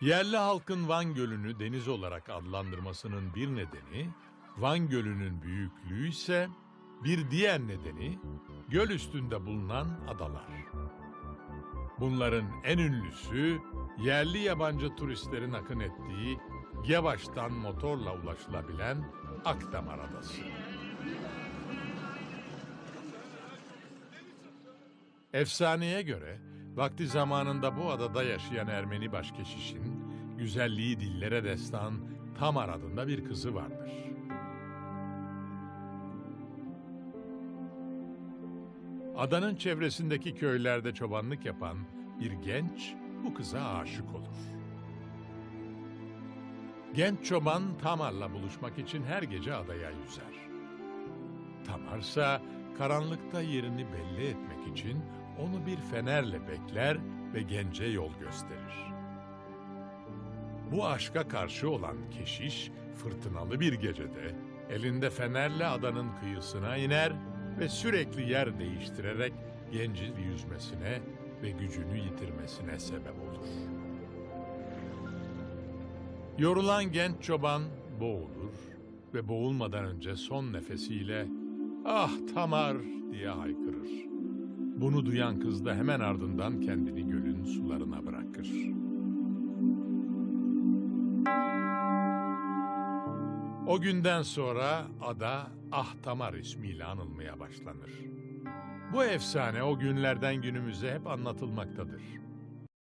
Yerli halkın Van Gölü'nü deniz olarak adlandırmasının bir nedeni, Van Gölü'nün büyüklüğü ise bir diğer nedeni göl üstünde bulunan adalar. Bunların en ünlüsü yerli yabancı turistlerin akın ettiği Gevaş'tan motorla ulaşılabilen Akdamar Adası. Efsaneye göre vakti zamanında bu adada yaşayan Ermeni başkeşişin güzelliği dillere destan Tamar adında bir kızı vardır. Adanın çevresindeki köylerde çobanlık yapan bir genç bu kıza aşık olur. Genç çoban Tamar'la buluşmak için her gece adaya yüzer. Tamar ise karanlıkta yerini belli etmek için onu bir fenerle bekler ve gence yol gösterir. Bu aşka karşı olan keşiş fırtınalı bir gecede elinde fenerle adanın kıyısına iner ve sürekli yer değiştirerek gencin yüzmesine ve gücünü yitirmesine sebep olur. Yorulan genç çoban boğulur ve boğulmadan önce son nefesiyle "Ah Tamar!" diye haykırır. Bunu duyan kız da hemen ardından kendini gölün sularına bırakır. O günden sonra ada Ah Tamar ismiyle anılmaya başlanır. Bu efsane o günlerden günümüze hep anlatılmaktadır.